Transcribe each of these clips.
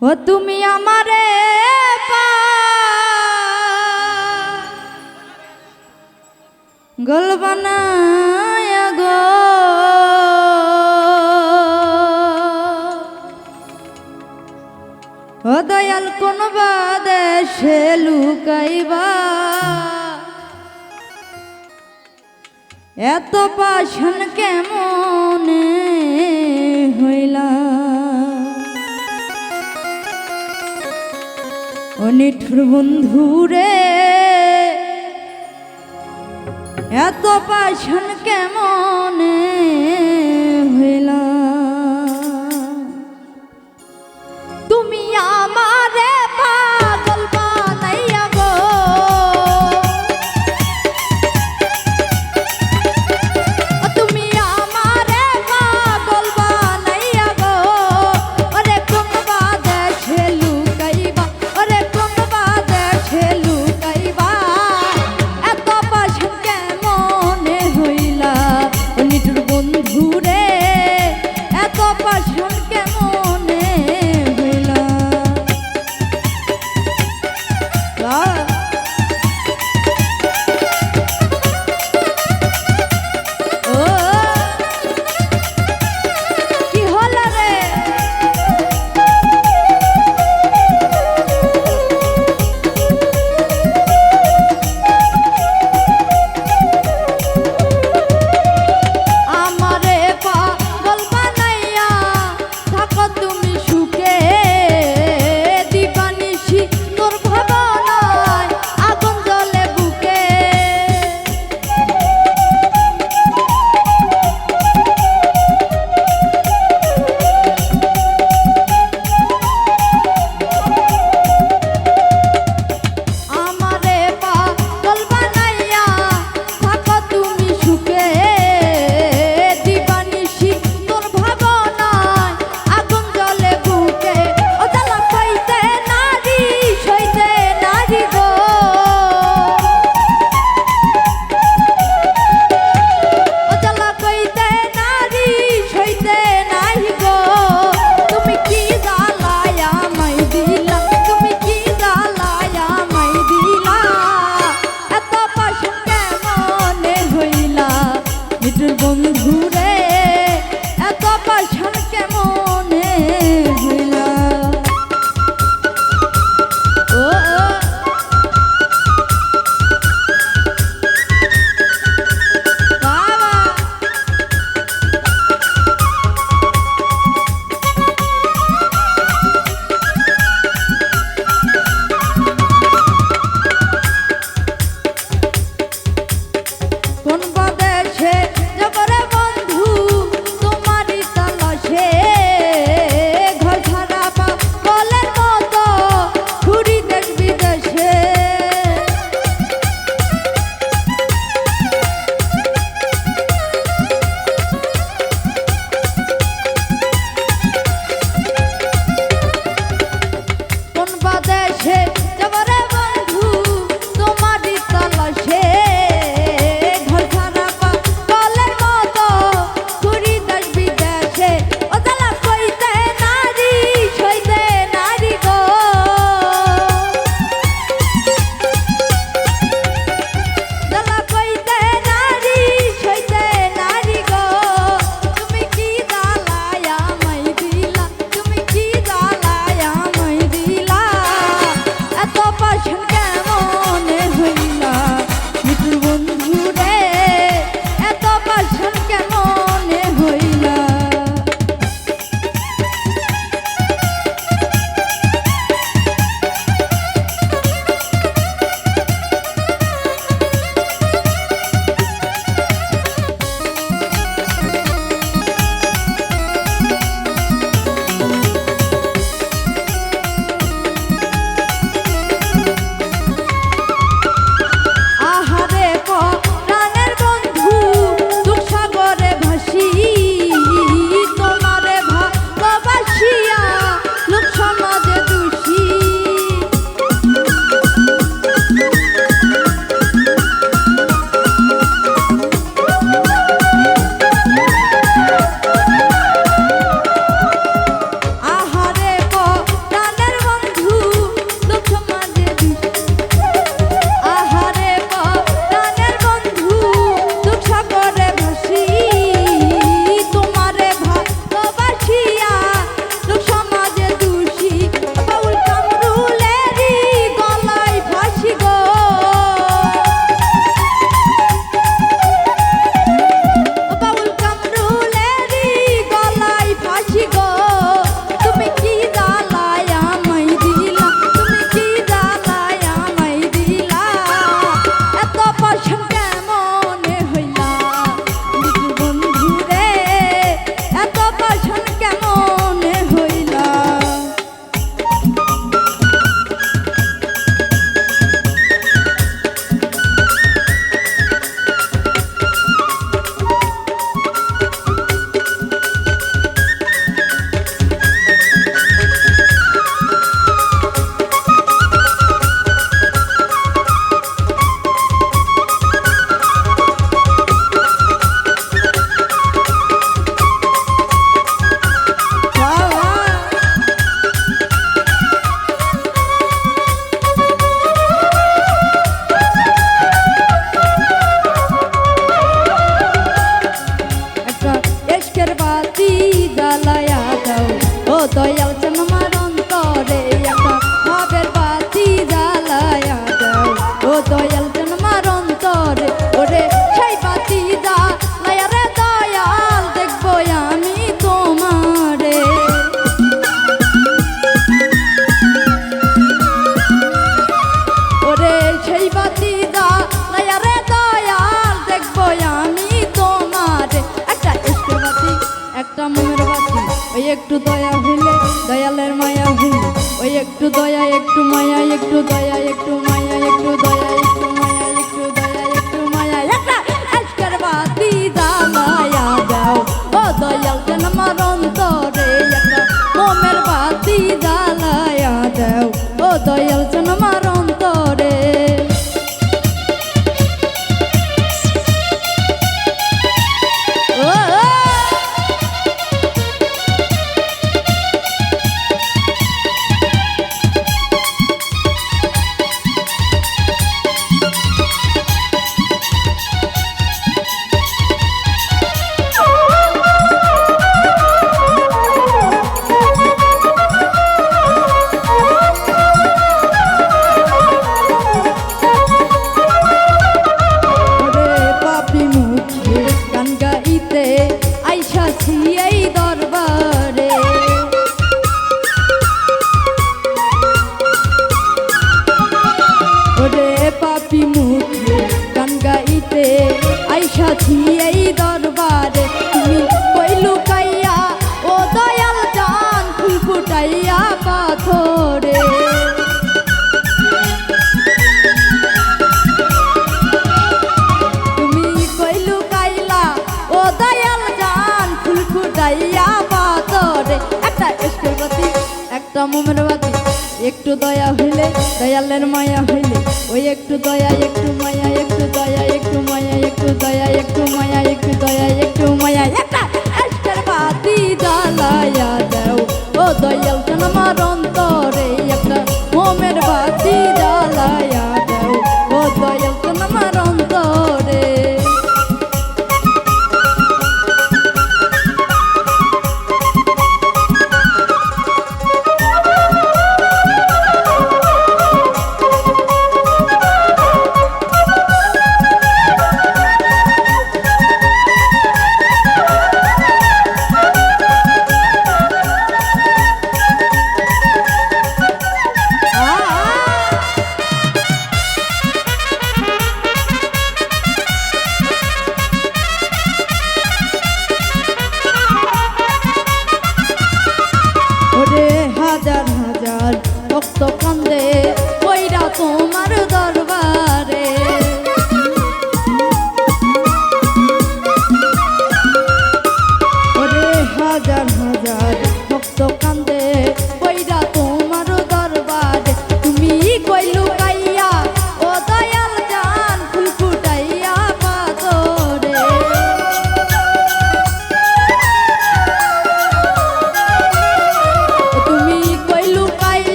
ও তুমি আমারে গোলবানায় গো। ও দয়াল কোন দেশে লুকাইবা। এত পাশন কেমন হইলা অনিঠুর বন্ধু রে। এত পাশন কেমনে? একটু দয়া, একটু মায়া, একটু দয়া, একটু মায়া, একটু দয়া, একটু মায়া, একটু দয়া, একটু মায়া। একটা আজকের বাতি জ্বালায়া যাও ও দয়াল কেন আমার অন্তরে একটা মোমের বাতি জ্বালায়া যাও ও দয়াল কেন আমার অন্তরে পাপি মুখে গান গাইতে আইসাছি এই দরবারে। একটু দয়া হইলে দয়ালের মায়া হইলে। ওই একটু দয়া, একটু মায়া, একটু দয়া, একটু মায়া, একটু দয়া, একটু মায়া, একটু দয়া, একটু মায়া। একটা বাতি জ্বালায়া দাও। ও দয়াল আমার cada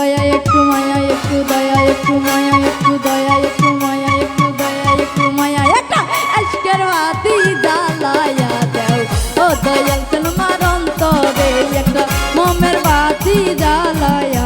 দয়া, একটু মায়া, একটু দয়া, একটু মায়া, একটু দয়া, একটু মায়া, একটু দয়া, একটু মায়া। একটা আজকের বাতি জ্বালায়া দেও। ও দয়াল তোমার অন্তরে একটা মোমের বাতি জ্বালায়া